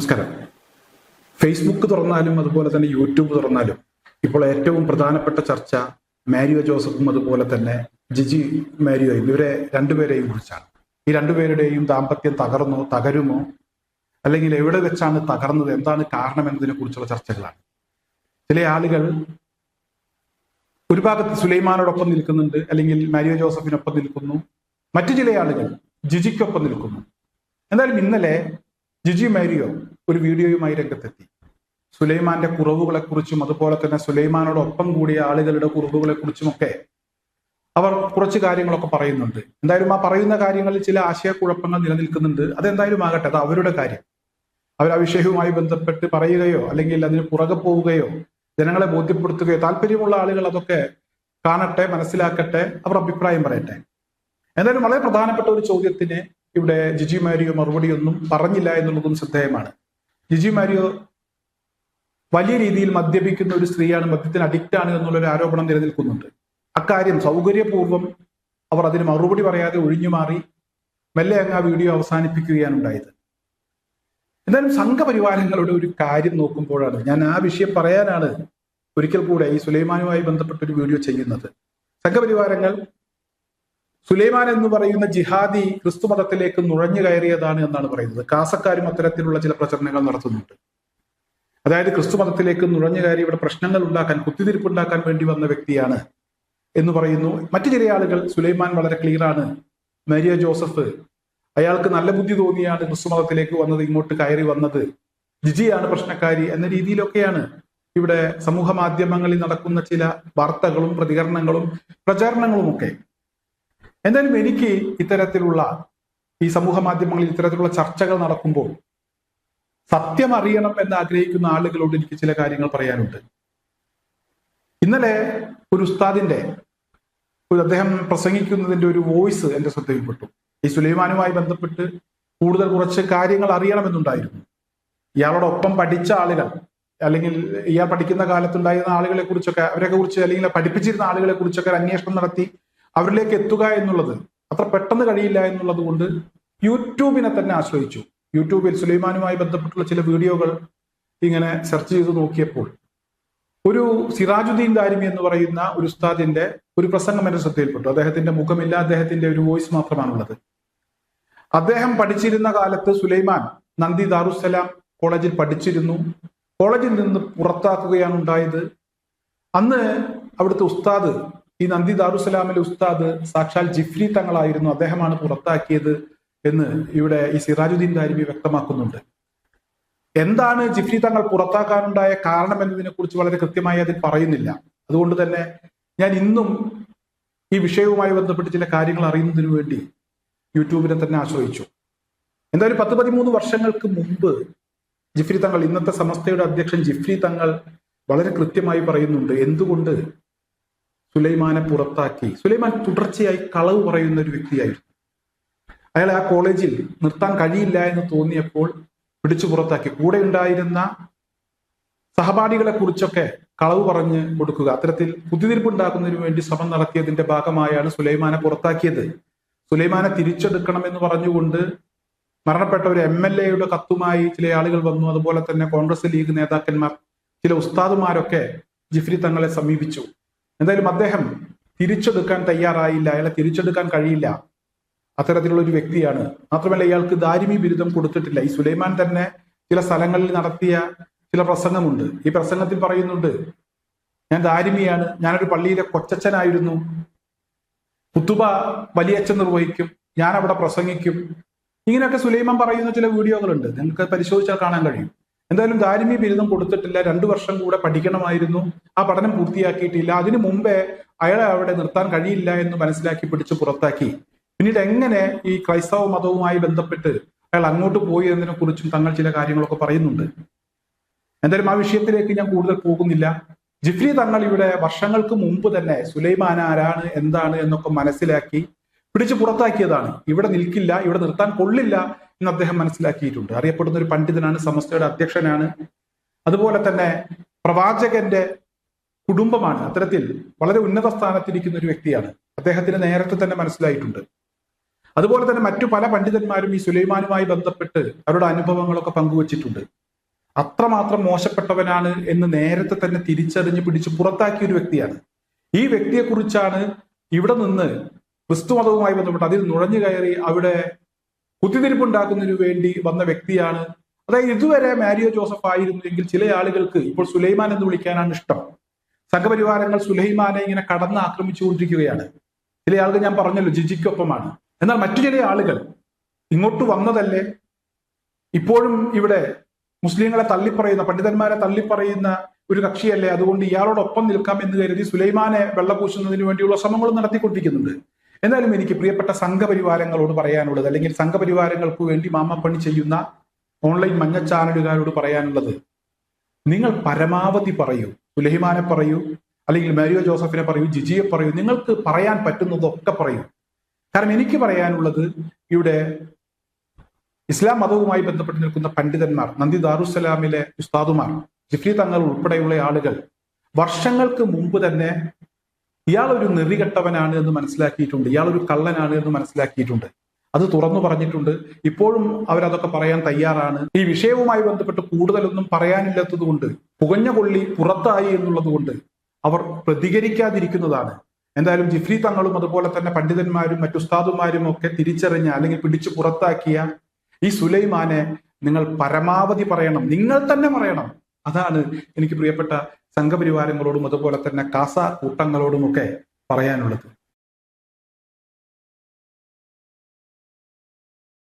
നമസ്കാരം. ഫേസ്ബുക്ക് തുറന്നാലും അതുപോലെ തന്നെ യൂട്യൂബ് തുറന്നാലും ഇപ്പോൾ ഏറ്റവും പ്രധാനപ്പെട്ട ചർച്ച മാരിയോ ജോസഫും അതുപോലെ തന്നെ ജിജി മാരിയോയും ഇവരെ രണ്ടുപേരെയും കുറിച്ചാണ്. ഈ രണ്ടുപേരുടെയും ദാമ്പത്യം തകർന്നോ തകരുമോ? അല്ലെങ്കിൽ എവിടെ വെച്ചാണ് തകർന്നത്? എന്താണ് കാരണം എന്നതിനെ കുറിച്ചുള്ള ചർച്ചകളാണ്. ചില ആളുകൾ ഒരു ഭാഗത്ത് സുലൈമാനോടൊപ്പം നിൽക്കുന്നുണ്ട് അല്ലെങ്കിൽ മാരിയോ ജോസഫിനൊപ്പം നിൽക്കുന്നു. മറ്റു ചില ആളുകൾ ജിജിക്കൊപ്പം നിൽക്കുന്നു. എന്തായാലും ഇന്നലെ ജിജി മാരിയോ ഒരു വീഡിയോയുമായി രംഗത്തെത്തി. സുലൈമാന്റെ കുറവുകളെ കുറിച്ചും അതുപോലെ തന്നെ സുലൈമാനോടൊപ്പം കൂടിയ ആളുകളുടെ കുറവുകളെ കുറിച്ചുമൊക്കെ അവർ കുറച്ച് കാര്യങ്ങളൊക്കെ പറയുന്നുണ്ട്. എന്തായാലും ആ പറയുന്ന കാര്യങ്ങളിൽ ചില ആശയക്കുഴപ്പങ്ങൾ നിലനിൽക്കുന്നുണ്ട്. അതെന്തായാലും ആകട്ടെ അത് അവരുടെ കാര്യം. അവർ ആ വിഷയവുമായി ബന്ധപ്പെട്ട് പറയുകയോ അല്ലെങ്കിൽ അതിന് പുറകെ പോവുകയോ ജനങ്ങളെ ബോധ്യപ്പെടുത്തുകയോ താല്പര്യമുള്ള ആളുകൾ അതൊക്കെ കാണട്ടെ മനസ്സിലാക്കട്ടെ അവർ അഭിപ്രായം പറയട്ടെ. എന്തായാലും വളരെ പ്രധാനപ്പെട്ട ഒരു ചോദ്യത്തിന് ഇവിടെ ജിജി മാരിയോ മറുപടിയൊന്നും പറഞ്ഞില്ല എന്നുള്ളതും ശ്രദ്ധേയമാണ്. ജിജി മാരിയോ വലിയ രീതിയിൽ മദ്യപിക്കുന്ന ഒരു സ്ത്രീയാണ് മദ്യത്തിന് അഡിക്റ്റ് ആണ് എന്നുള്ളൊരു ആരോപണം നിലനിൽക്കുന്നുണ്ട്. അക്കാര്യം സൗകര്യപൂർവം അവർ അതിന് മറുപടി പറയാതെ ഒഴിഞ്ഞു മാറി മെല്ലെ അങ്ങ് ആ വീഡിയോ അവസാനിപ്പിക്കുകയാണ് ഉണ്ടായത്. എന്തായാലും സംഘപരിവാരങ്ങളുടെ ഒരു കാര്യം നോക്കുമ്പോഴാണ് ഞാൻ ആ വിഷയം പറയാനാണ് ഒരിക്കൽ കൂടെ ഈ സുലൈമാനുമായി ബന്ധപ്പെട്ട ഒരു വീഡിയോ ചെയ്യുന്നത്. സംഘപരിവാരങ്ങൾ സുലൈമാൻ എന്ന് പറയുന്ന ജിഹാദി ക്രിസ്തു മതത്തിലേക്ക് നുഴഞ്ഞു കയറിയതാണ് എന്നാണ് പറയുന്നത്. കാസക്കാരും അത്തരത്തിലുള്ള ചില പ്രചരണങ്ങൾ നടത്തുന്നുണ്ട്. അതായത് ക്രിസ്തു മതത്തിലേക്ക് നുഴഞ്ഞു കയറി ഇവിടെ പ്രശ്നങ്ങൾ ഉണ്ടാക്കാൻ കുത്തിതിരിപ്പുണ്ടാക്കാൻ വേണ്ടി വന്ന വ്യക്തിയാണ് എന്ന് പറയുന്നു. മറ്റു ചില ആളുകൾ സുലൈമാൻ വളരെ ക്ലിയറാണ് മരിയ ജോസഫ് അയാൾക്ക് നല്ല ബുദ്ധി തോന്നിയാണ് ക്രിസ്തു മതത്തിലേക്ക് വന്നത് ഇങ്ങോട്ട് കയറി വന്നത്. ജിജിയാണ് പ്രശ്നക്കാരി എന്ന രീതിയിലൊക്കെയാണ് ഇവിടെ സമൂഹ മാധ്യമങ്ങളിൽ നടക്കുന്ന ചില വാർത്തകളും പ്രതികരണങ്ങളും പ്രചാരണങ്ങളും ഒക്കെ എന്തായാലും എനിക്ക് ഇത്തരത്തിലുള്ള ഈ സമൂഹ മാധ്യമങ്ങളിൽ ഇത്തരത്തിലുള്ള ചർച്ചകൾ നടക്കുമ്പോൾ സത്യം അറിയണം എന്ന് ആഗ്രഹിക്കുന്ന ആളുകളോട് എനിക്ക് ചില കാര്യങ്ങൾ പറയാനുണ്ട്. ഇന്നലെ ഒരു ഉസ്താദിന്റെ ഒരു അദ്ദേഹം പ്രസംഗിക്കുന്നതിന്റെ ഒരു വോയിസ് എന്റെ ശ്രദ്ധയിൽപ്പെട്ടു. ഈ സുലൈമാനുമായി ബന്ധപ്പെട്ട് കൂടുതൽ കുറച്ച് കാര്യങ്ങൾ അറിയണമെന്നുണ്ടായിരുന്നു. ഇയാളോടൊപ്പം പഠിച്ച ആളുകൾ അല്ലെങ്കിൽ ഇയാൾ പഠിക്കുന്ന കാലത്തുണ്ടായിരുന്ന ആളുകളെ കുറിച്ചൊക്കെ അവരെ കുറിച്ച് അല്ലെങ്കിൽ പഠിപ്പിച്ചിരുന്ന ആളുകളെ കുറിച്ചൊക്കെ അന്വേഷണം നടത്തി. അവരിലേക്ക് എത്തുക എന്നുള്ളത് അത്ര പെട്ടെന്ന് കഴിയില്ല എന്നുള്ളത് കൊണ്ട് യൂട്യൂബിനെ തന്നെ ആശ്രയിച്ചു. യൂട്യൂബിൽ സുലൈമാനുമായി ബന്ധപ്പെട്ടുള്ള ചില വീഡിയോകൾ ഇങ്ങനെ സെർച്ച് ചെയ്ത് നോക്കിയപ്പോൾ ഒരു സിറാജുദ്ദീൻ ദാരിമി എന്ന് പറയുന്ന ഒരു ഉസ്താദിന്റെ ഒരു പ്രസംഗം എന്റെ ശ്രദ്ധയിൽപ്പെട്ടു. അദ്ദേഹത്തിന്റെ മുഖമില്ല അദ്ദേഹത്തിന്റെ ഒരു വോയിസ് മാത്രമാണുള്ളത്. അദ്ദേഹം പഠിച്ചിരുന്ന കാലത്ത് സുലൈമാൻ നന്ദി ദാറുസലാം കോളേജിൽ പഠിച്ചിരുന്നു. കോളേജിൽ നിന്ന് പുറത്താക്കുകയാണ് ഉണ്ടായത്. അന്ന് അവിടുത്തെ ഉസ്താദ് ഈ നന്ദി ദാറുസലാമിലെ ഉസ്താദ് സാക്ഷാൽ ജിഫ്രി തങ്ങളായിരുന്നു അദ്ദേഹമാണ് പുറത്താക്കിയത് എന്ന് ഇവിടെ ഈ സിറാജുദ്ദീൻ ദാരിമി വ്യക്തമാക്കുന്നുണ്ട്. എന്താണ് ജിഫ്രി തങ്ങൾ പുറത്താക്കാനുണ്ടായ കാരണം എന്നതിനെ കുറിച്ച് വളരെ കൃത്യമായി അതിൽ പറയുന്നില്ല. അതുകൊണ്ട് തന്നെ ഞാൻ ഇന്നും ഈ വിഷയവുമായി ബന്ധപ്പെട്ട് ചില കാര്യങ്ങൾ അറിയുന്നതിന് വേണ്ടി യൂട്യൂബിനെ തന്നെ ആശ്രയിച്ചു. എന്തായാലും പത്ത് പതിമൂന്ന് വർഷങ്ങൾക്ക് മുമ്പ് ജിഫ്രി തങ്ങൾ ഇന്നത്തെ സമസ്തയുടെ അധ്യക്ഷൻ ജിഫ്രി തങ്ങൾ വളരെ കൃത്യമായി പറയുന്നുണ്ട് എന്തുകൊണ്ട് സുലൈമാനെ പുറത്താക്കി. സുലൈമാൻ തുടർച്ചയായി കളവ് പറയുന്ന ഒരു വ്യക്തിയായിരുന്നു. അയാൾ ആ കോളേജിൽ നിർത്താൻ കഴിയില്ല എന്ന് തോന്നിയപ്പോൾ പിടിച്ചു പുറത്താക്കി. കൂടെ ഉണ്ടായിരുന്ന സഹപാഠികളെ കുറിച്ചൊക്കെ കളവ് പറഞ്ഞ് കൊടുക്കുക. അത്തരത്തിൽ കുത്തിതിരിപ്പുണ്ടാക്കുന്നതിന് വേണ്ടി ശ്രമം നടത്തിയതിന്റെ ഭാഗമായാണ് സുലൈമാനെ പുറത്താക്കിയത്. സുലൈമാനെ തിരിച്ചെടുക്കണം എന്ന് പറഞ്ഞുകൊണ്ട് മരണപ്പെട്ട ഒരു എം എൽ എയുടെ കത്തുമായി ചില ആളുകൾ വന്നു. അതുപോലെ തന്നെ കോൺഗ്രസ് ലീഗ് നേതാക്കന്മാർ ചില ഉസ്താദുമാരൊക്കെ ജിഫ്രി തങ്ങളെ സമീപിച്ചു. എന്തായാലും അദ്ദേഹം തിരിച്ചെടുക്കാൻ തയ്യാറായില്ല. അയാളെ തിരിച്ചെടുക്കാൻ കഴിയില്ല. അത്തരത്തിലുള്ള ഒരു വ്യക്തിയാണ്. മാത്രമല്ല ഇയാൾക്ക് ദാരിമി ബിരുദം കൊടുത്തിട്ടില്ല. ഈ സുലൈമാൻ തന്നെ ചില സ്ഥലങ്ങളിൽ നടത്തിയ ചില പ്രസംഗമുണ്ട്. ഈ പ്രസംഗത്തിൽ പറയുന്നുണ്ട് ഞാൻ ദാരിമിയാണ്. ഞാനൊരു പള്ളിയിലെ കൊച്ചച്ഛനായിരുന്നു. കുത്തുബ വലിയച്ഛൻ നിർവഹിക്കും. ഞാൻ അവിടെ പ്രസംഗിക്കും. ഇങ്ങനെയൊക്കെ സുലൈമാൻ പറയുന്ന ചില വീഡിയോകളുണ്ട്. നിങ്ങൾക്ക് പരിശോധിച്ചാൽ കാണാൻ കഴിയും. എന്തായാലും ദാരിമി ബിരുദം കൊടുത്തിട്ടില്ല. രണ്ടു വർഷം കൂടെ പഠിക്കണമായിരുന്നു. ആ പഠനം പൂർത്തിയാക്കിയിട്ടില്ല. അതിനു മുമ്പേ അയാളെ അവിടെ നിർത്താൻ കഴിയില്ല എന്ന് മനസ്സിലാക്കി പിടിച്ച് പുറത്താക്കി. പിന്നീട് എങ്ങനെ ഈ ക്രൈസ്തവ മതവുമായി ബന്ധപ്പെട്ട് അയാൾ അങ്ങോട്ട് പോയി എന്നതിനെ കുറിച്ചും തങ്ങൾ ചില കാര്യങ്ങളൊക്കെ പറയുന്നുണ്ട്. എന്തായാലും ആ വിഷയത്തിലേക്ക് ഞാൻ കൂടുതൽ പോകുന്നില്ല. ജിഫ്രി തങ്ങൾ ഇവിടെ വർഷങ്ങൾക്ക് മുമ്പ് തന്നെ സുലൈമാൻ ആരാണ് എന്താണ് എന്നൊക്കെ മനസ്സിലാക്കി പിടിച്ചു പുറത്താക്കിയതാണ്. ഇവിടെ നിൽക്കില്ല ഇവിടെ നിർത്താൻ കൊള്ളില്ല എന്ന് അദ്ദേഹം മനസ്സിലാക്കിയിട്ടുണ്ട്. അറിയപ്പെടുന്ന ഒരു പണ്ഡിതനാണ് സമസ്തയുടെ അധ്യക്ഷനാണ്. അതുപോലെ തന്നെ പ്രവാചകന്റെ കുടുംബമാണ്. അത്തരത്തിൽ വളരെ ഉന്നത സ്ഥാനത്തിരിക്കുന്ന ഒരു വ്യക്തിയാണ്. അദ്ദേഹത്തിന് നേരത്തെ തന്നെ മനസ്സിലായിട്ടുണ്ട്. അതുപോലെ തന്നെ മറ്റു പല പണ്ഡിതന്മാരും ഈ സുലൈമാനുമായി ബന്ധപ്പെട്ട് അവരുടെ അനുഭവങ്ങളൊക്കെ പങ്കുവച്ചിട്ടുണ്ട്. അത്രമാത്രം മോശപ്പെട്ടവനാണ് എന്ന് നേരത്തെ തന്നെ തിരിച്ചറിഞ്ഞ് പിടിച്ച് പുറത്താക്കിയ ഒരു വ്യക്തിയാണ്. ഈ വ്യക്തിയെക്കുറിച്ചാണ് ഇവിടെ നിന്ന് ക്രിസ്തു മതവുമായി ബന്ധപ്പെട്ട് അതിൽ നുഴഞ്ഞു കയറി അവിടെ കുത്തിത്തിരിപ്പുണ്ടാക്കുന്നതിനു വേണ്ടി വന്ന വ്യക്തിയാണ്. അതായത് ഇതുവരെ മാരിയോ ജോസഫ് ആയിരുന്നുവെങ്കിൽ ചില ആളുകൾക്ക് ഇപ്പോൾ സുലൈമാൻ എന്ന് വിളിക്കാനാണ് ഇഷ്ടം. സംഘപരിവാരങ്ങൾ സുലൈമാനെ ഇങ്ങനെ കടന്ന് ആക്രമിച്ചുകൊണ്ടിരിക്കുകയാണ്. ചില ആളുകൾ ഞാൻ പറഞ്ഞല്ലോ ജിജിക്കൊപ്പമാണ്. എന്നാൽ മറ്റു ചില ആളുകൾ ഇങ്ങോട്ട് വന്നതല്ലേ? ഇപ്പോഴും ഇവിടെ മുസ്ലിങ്ങളെ തള്ളിപ്പറയുന്ന പണ്ഡിതന്മാരെ തള്ളിപ്പറയുന്ന ഒരു കക്ഷിയല്ലേ? അതുകൊണ്ട് ഇയാളോടൊപ്പം നിൽക്കാം എന്ന് കരുതി സുലൈമാനെ വെള്ളപൂശുന്നതിന് വേണ്ടിയുള്ള ശ്രമങ്ങളും നടത്തിക്കൊണ്ടിരിക്കുന്നുണ്ട്. എന്നാലും എനിക്ക് പ്രിയപ്പെട്ട സംഘപരിവാരങ്ങളോട് പറയാനുള്ളത് അല്ലെങ്കിൽ സംഘപരിവാരങ്ങൾക്ക് വേണ്ടി മാമപ്പണി ചെയ്യുന്ന ഓൺലൈൻ മഞ്ഞ ചാനലുകാരോട് പറയാനുള്ളത് നിങ്ങൾ പരമാവധി പറയൂ. സുലഹിമാനെ പറയൂ അല്ലെങ്കിൽ മാരിയോ ജോസഫിനെ പറയൂ ജിജിയെ പറയൂ നിങ്ങൾക്ക് പറയാൻ പറ്റുന്നതൊക്കെ പറയൂ. കാരണം എനിക്ക് പറയാനുള്ളത് ഇവിടെ ഇസ്ലാം മതവുമായി ബന്ധപ്പെട്ട് നിൽക്കുന്ന പണ്ഡിതന്മാർ നന്ദി ദാറുസലാമിലെ ഉസ്താദുമാർ ജിഫ്രി തങ്ങൾ ഉൾപ്പെടെയുള്ള ആളുകൾ വർഷങ്ങൾക്ക് മുമ്പ് തന്നെ ഇയാൾ ഒരു നെറികെട്ടവനാണ് എന്ന് മനസ്സിലാക്കിയിട്ടുണ്ട്. ഇയാൾ ഒരു കള്ളനാണ് എന്ന് മനസ്സിലാക്കിയിട്ടുണ്ട്. അത് തുറന്നു പറഞ്ഞിട്ടുണ്ട്. ഇപ്പോഴും അവരതൊക്കെ പറയാൻ തയ്യാറാണ്. ഈ വിഷയവുമായി ബന്ധപ്പെട്ട് കൂടുതലൊന്നും പറയാനില്ലാത്തത് കൊണ്ട് പുകഞ്ഞ കൊള്ളി പുറത്തായി എന്നുള്ളത് കൊണ്ട് അവർ പ്രതികരിക്കാതിരിക്കുന്നതാണ്. എന്തായാലും ജിഫ്രി തങ്ങളും അതുപോലെ തന്നെ പണ്ഡിതന്മാരും മറ്റുസ്താദുമാരും ഒക്കെ തിരിച്ചറിഞ്ഞ അല്ലെങ്കിൽ പിടിച്ചു പുറത്താക്കിയ ഈ സുലൈമാനെ നിങ്ങൾ പരമാവധി പറയണം. നിങ്ങൾ തന്നെ പറയണം. അതാണ് എനിക്ക് പ്രിയപ്പെട്ട സംഘപരിവാരങ്ങളോടും അതുപോലെ തന്നെ കാസ കൂട്ടങ്ങളോടുമൊക്കെ പറയാനുള്ളത്.